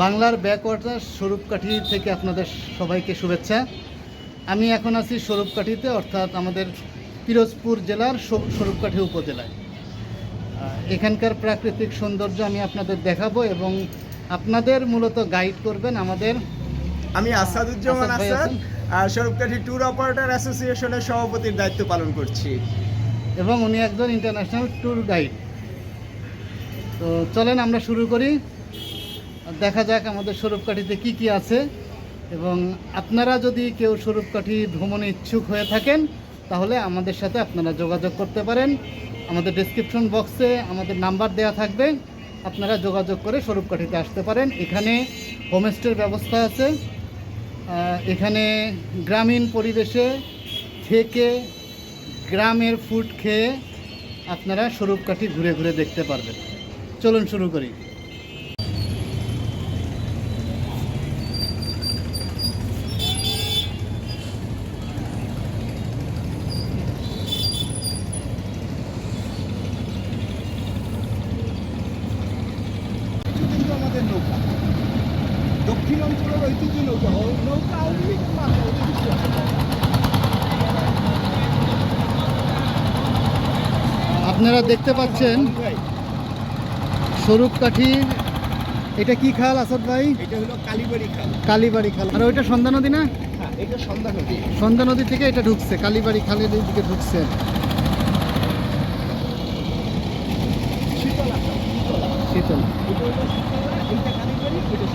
বাংলার ব্যাকওয়াটার স্বরূপকাঠি থেকে আপনাদের সবাইকে শুভেচ্ছা। আমি এখন আছি স্বরূপকাঠিতে অর্থাৎ আমাদের পিরোজপুর জেলার স্ব- স্বরূপকাঠি উপজেলায়। এখানকার প্রাকৃতিক সৌন্দর্য আমি আপনাদের দেখাবো এবং আপনাদের মূলত গাইড করবেন আমাদের আমি আসাদুজ্জামান আসাদ স্বরূপকাঠি ট্যুর অপারেটর অ্যাসোসিয়েশনের সভাপতির দায়িত্ব পালন করছি। এবং উনি একজন ইন্টারন্যাশনাল ট্যুর গাইড। তো চলেন আমরা শুরু করি। দেখা যাক আমাদের স্বরূপকাঠিতে কি কি আছে। এবং আপনারা যদি কেউ স্বরূপকাঠি ভ্রমণে ইচ্ছুক হয়ে থাকেন, তাহলে আমাদের সাথে আপনারা যোগাযোগ করতে পারেন। আমাদের ডেসক্রিপশন বক্সে আমাদের নাম্বার দেওয়া থাকবে। আপনারা যোগাযোগ করে স্বরূপকাঠিতে আসতে পারেন। এখানে হোমস্টের ব্যবস্থা আছে। এখানে গ্রামীণ পরিবেশে থেকে গ্রামের ফুড খেয়ে আপনারা স্বরূপকাঠি ঘুরে ঘুরে দেখতে পারবেন। চলুন শুরু করি। নৌকা। দক্ষিণ অঞ্চলের ঐতিহ্য নৌকা নৌকা অনেক আপনারা দেখতে পাচ্ছেন সরুপ কাঠির এটা কি খাল আসাদ ভাই? এটা কালীবাড়ি খাল। কালীবাড়ি খাল। আর ওইটা সন্ধ্যা নদী না? হ্যাঁ, এটা সন্ধ্যা নদী। সন্ধ্যা নদী থেকে এটা ঢুকছে কালীবাড়ি খালের দিকে ঢুকছে। শীতল শীতল। এইটা কানেক্ট করি এটা